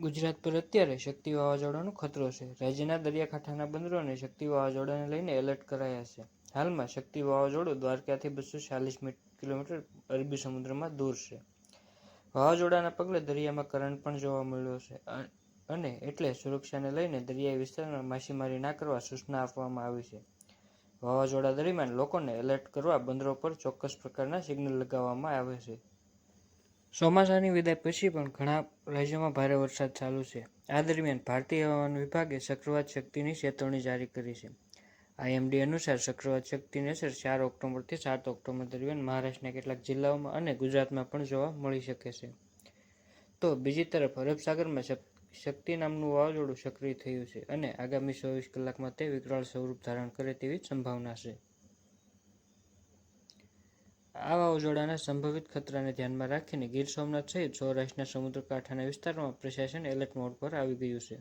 ગુજરાત પર અત્યારે શક્તિ વાવાઝોડાનો ખતરો છે. રાજ્યના દરિયાકાંઠાના બંદરોને શક્તિ વાવાઝોડાને લઈને એલર્ટ કરાયા છે. હાલમાં શક્તિ વાવાઝોડું દ્વારકાથી બસો ચાલીસ કિલોમીટર અરબી સમુદ્રમાં દૂર છે. વાવાઝોડાના પગલે દરિયામાં કરંટ પણ જોવા મળ્યો છે. અને એટલે સુરક્ષાને લઈને દરિયાઈ વિસ્તારમાં માછીમારી ના કરવા સૂચના આપવામાં આવી છે. વાવાઝોડા દરમિયાન લોકોને એલર્ટ કરવા બંદરો પર ચોક્કસ પ્રકારના સિગ્નલ લગાવવામાં આવે છે. ચોમાસાની વિદાય પછી પણ ઘણા રાજ્યોમાં ભારે વરસાદ ચાલુ છે. આ દરમિયાન ભારતીય હવામાન વિભાગે ચક્રવાત શક્તિની ચેતવણી જારી કરી છે. આઈએમડી અનુસાર ચક્રવાત શક્તિની અસર ચાર ઓક્ટોબરથી સાત ઓક્ટોબર દરમિયાન મહારાષ્ટ્રના કેટલાક જિલ્લાઓમાં અને ગુજરાતમાં પણ જોવા મળી શકે છે. તો બીજી તરફ અરબસાગરમાં શક- શક્તિ નામનું વાવાઝોડું સક્રિય થયું છે અને આગામી ચોવીસ કલાકમાં તે વિકરાળ સ્વરૂપ ધારણ કરે તેવી સંભાવના છે. આ ઉજોડાના સંભવિત ખતરાને ધ્યાનમાં રાખીને ગીર સોમનાથ સહિત સૌરાષ્ટ્રના સમુદ્રકાંઠાના વિસ્તારોમાં પ્રશાસન એલર્ટ મોડ પર આવી ગયું છે.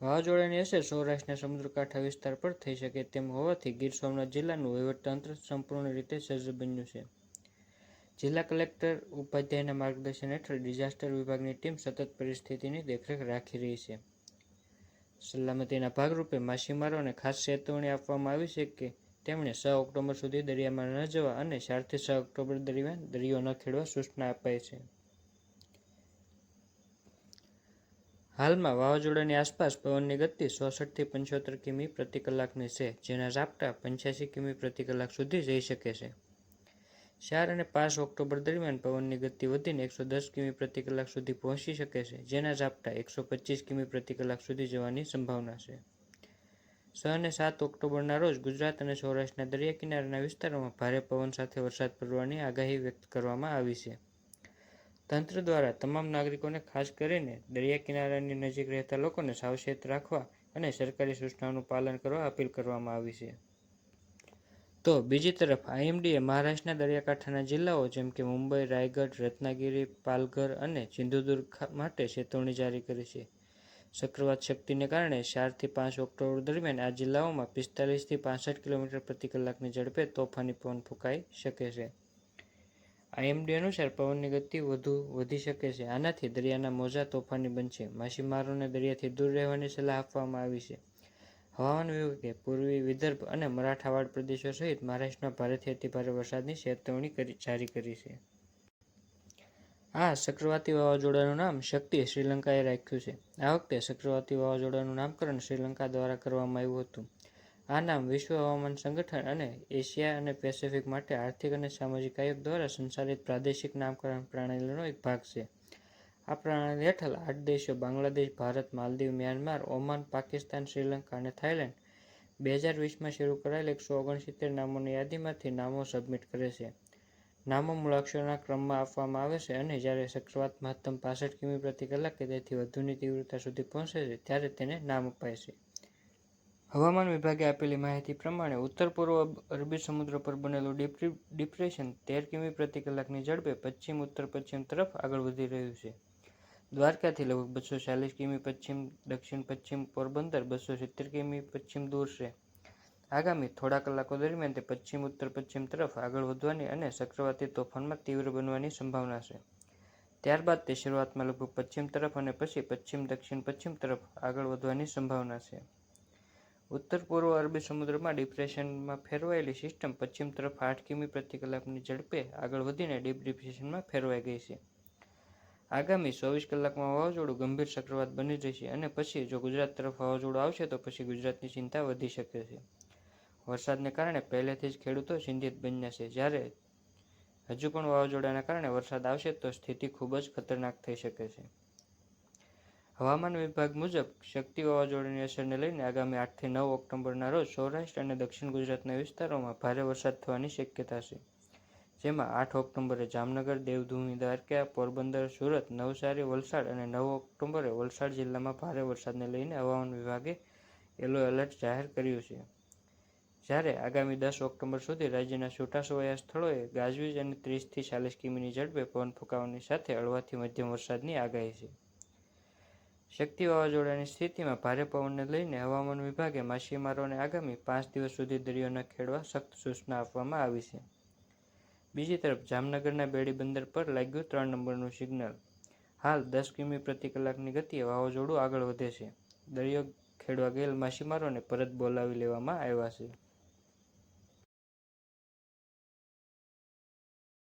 વાવાઝોડાની અસર સૌરાષ્ટ્રના સમુદ્રકાંઠા વિસ્તાર પર થઈ શકે તેમ હોવાથી ગીર સોમનાથ જિલ્લાનું વહીવટતંત્ર સંપૂર્ણ રીતે સજ્જ બન્યું છે. જિલ્લા કલેક્ટર ઉપાધ્યાયના માર્ગદર્શન હેઠળ ડિઝાસ્ટર વિભાગની ટીમ સતત પરિસ્થિતિની દેખરેખ રાખી રહી છે. સલામતીના ભાગરૂપે માછીમારોને ખાસ ચેતવણી આપવામાં આવી છે કે તેમણે છ ઓક્ટોબર સુધી દરિયામાં ન જવા અને ચારથી છ ઓક્ટોબર દરમિયાન દરિયો ન ખેડવા સૂચના અપાઈ છે. હાલમાં વાવાઝોડાની આસપાસ પવનની ગતિ ચોસઠથી પંચોતેર કિમી પ્રતિ કલાકની છે, જેના ઝાપટા પંચ્યાસી કિમી પ્રતિ કલાક સુધી જઈ શકે છે. ચાર અને પાંચ ઓક્ટોબર દરમિયાન પવનની ગતિ વધીને એકસો દસ કિમી પ્રતિ કલાક સુધી પહોંચી શકે છે, જેના ઝાપટા એકસો પચીસ કિમી પ્રતિ કલાક સુધી જવાની સંભાવના છે. છ અને સાત ઓક્ટોબરના રોજ ગુજરાત અને સૌરાષ્ટ્રના દરિયા કિનારાના વિસ્તારોમાં ભારે પવન સાથે વરસાદ પડવાની આગાહી વ્યક્ત કરવામાં આવી છે. તંત્ર દ્વારા તમામ નાગરિકોને ખાસ કરીને દરિયા કિનારાની નજીક રહેતા લોકોને સાવચેત રાખવા અને સરકારી સૂચનાઓનું પાલન કરવા અપીલ કરવામાં આવી છે. તો બીજી તરફ આઈએમડીએ મહારાષ્ટ્રના દરિયાકાંઠાના જિલ્લાઓ જેમ કે મુંબઈ, રાયગઢ, રત્નાગિરી, પાલઘર અને સિંધુદુર્ગ માટે ચેતવણી જારી કરી છે. ચક્રવાત શક્તિને કારણે ચારથી પાંચ ઓક્ટોબર દરમિયાન આ જિલ્લાઓમાં પિસ્તાલીસથી પાસઠ કિલોમીટર પ્રતિ કલાકની ઝડપે તોફાની પવન ફૂંકાઈ શકે છે. આઈએમડી અનુસાર પવનની ગતિ વધુ વધી શકે છે. આનાથી દરિયાના મોજા તોફાની બનશે. માછીમારોને દરિયાથી દૂર રહેવાની સલાહ આપવામાં આવી છે. હવામાન વિભાગે પૂર્વી વિદર્ભ અને મરાઠાવાડ પ્રદેશો સહિત મહારાષ્ટ્રમાં ભારેથી અતિભારે વરસાદની ચેતવણી કરી જારી કરી છે. આ ચક્રવાતી વાવાઝોડાનું નામ શક્તિ શ્રીલંકાએ રાખ્યું છે. આ વખતે ચક્રવાતી વાવાઝોડાનું નામકરણ શ્રીલંકા દ્વારા કરવામાં આવ્યું હતું. આ નામ વિશ્વ હવામાન સંગઠન અને એશિયા અને પેસિફિક માટે આર્થિક અને સામાજિક આયોગ દ્વારા સંચાલિત પ્રાદેશિક નામકરણ પ્રણાલીનો એક ભાગ છે. આ પ્રણાલી હેઠળ આઠ દેશો બાંગ્લાદેશ, ભારત, માલદીવ, મ્યાનમાર, ઓમાન, પાકિસ્તાન, શ્રીલંકા અને થાઇલેન્ડ બે હજાર વીસમાં શરૂ કરાયેલ એકસો ઓગણસિત્તેર નામોની યાદીમાંથી નામો સબમિટ કરે છે. નામો મૂળાક્ષરોના ક્રમમાં આપવામાં આવે છે અને જ્યારે ચક્રવાત મહત્તમ પાસઠ કિમી પ્રતિ કલાક કે તેથી વધુની તીવ્રતા સુધી પહોંચે છે, ત્યારે તેને નામ અપાય છે. હવામાન વિભાગે આપેલી માહિતી પ્રમાણે ઉત્તર પૂર્વ અરબી સમુદ્ર પર બનેલું ડિપ્રી- ડિપ્રેશન તેર કિમી પ્રતિ કલાકની ઝડપે પશ્ચિમ ઉત્તર પશ્ચિમ તરફ આગળ વધી રહ્યું છે. દ્વારકાથી લગભગ બસો ચાલીસ કિમી પશ્ચિમ, દક્ષિણ પશ્ચિમ પોરબંદર બસો સિત્તેર કિમી પશ્ચિમ દૂર છે. આગામી થોડા કલાકો દરમિયાન તે પશ્ચિમ ઉત્તર, પશ્ચિમ તરફ આગળ વધવાની અને ચક્રવાતી તોફાનમાં તીવ્ર બનવાની સંભાવના છે. ત્યારબાદ તે શરૂઆતમાં લગભગ પશ્ચિમ તરફ અને પછી પશ્ચિમ, દક્ષિણ, પશ્ચિમ તરફ આગળ વધવાની સંભાવના છે. ઉત્તર પૂર્વ અરબી સમુદ્રમાં ડિપ્રેશનમાં ફેરવાયેલી સિસ્ટમ પશ્ચિમ તરફ આઠ કિમી પ્રતિ કલાકની ઝડપે આગળ વધીને ડીપ ડિપ્રેશનમાં ફેરવાઈ ગઈ છે. આગામી ચોવીસ કલાકમાં વાવાઝોડું ગંભીર ચક્રવાત બની જશે અને પછી જો ગુજરાત તરફ વાવાઝોડું આવશે તો પછી ગુજરાતની ચિંતા વધી શકે છે. વરસાદને કારણે પહેલેથી જ ખેડૂતો ચિંતિત બન્યા છે. જ્યારે હજુ પણ વાવાઝોડાના કારણે વરસાદ આવશે તો સ્થિતિ ખૂબ જ ખતરનાક થઈ શકે છે. હવામાન વિભાગ મુજબ શક્તિ વાવાઝોડાની અસરને લઈને આગામી આઠથી નવ ઓક્ટોબરના રોજ સૌરાષ્ટ્ર અને દક્ષિણ ગુજરાતના વિસ્તારોમાં ભારે વરસાદ થવાની શક્યતા છે. જેમાં આઠ ઓક્ટોબરે જામનગર, દેવભૂમિ, દ્વારકા, પોરબંદર, સુરત, નવસારી, વલસાડ અને નવ ઓક્ટોબરે વલસાડ જિલ્લામાં ભારે વરસાદને લઈને હવામાન વિભાગે યલો એલર્ટ જાહેર કર્યું છે. જ્યારે આગામી દસ ઓક્ટોબર સુધી રાજ્યના છૂટાછવાયા સ્થળોએ ગાજવીજ અને ત્રીસથી ચાલીસ કિમીની ઝડપે પવન ફૂંકાવાની સાથે હળવાથી મધ્યમ વરસાદની આગાહી છે. શક્તિ વાવાઝોડાની સ્થિતિમાં ભારે પવનને લઈને હવામાન વિભાગે માછીમારોને આગામી પાંચ દિવસ સુધી દરિયો ન ખેડવા સખ્ત સૂચના આપવામાં આવી છે. બીજી તરફ, જામનગરના બેડી બંદર પર લાગ્યું ત્રણ નંબરનું સિગ્નલ. હાલ દસ કિમી પ્રતિ કલાકની ગતિએ વાવાઝોડું આગળ વધે છે. દરિયો ખેડવા ગયેલ માછીમારોને પરત બોલાવી લેવામાં આવ્યા છે.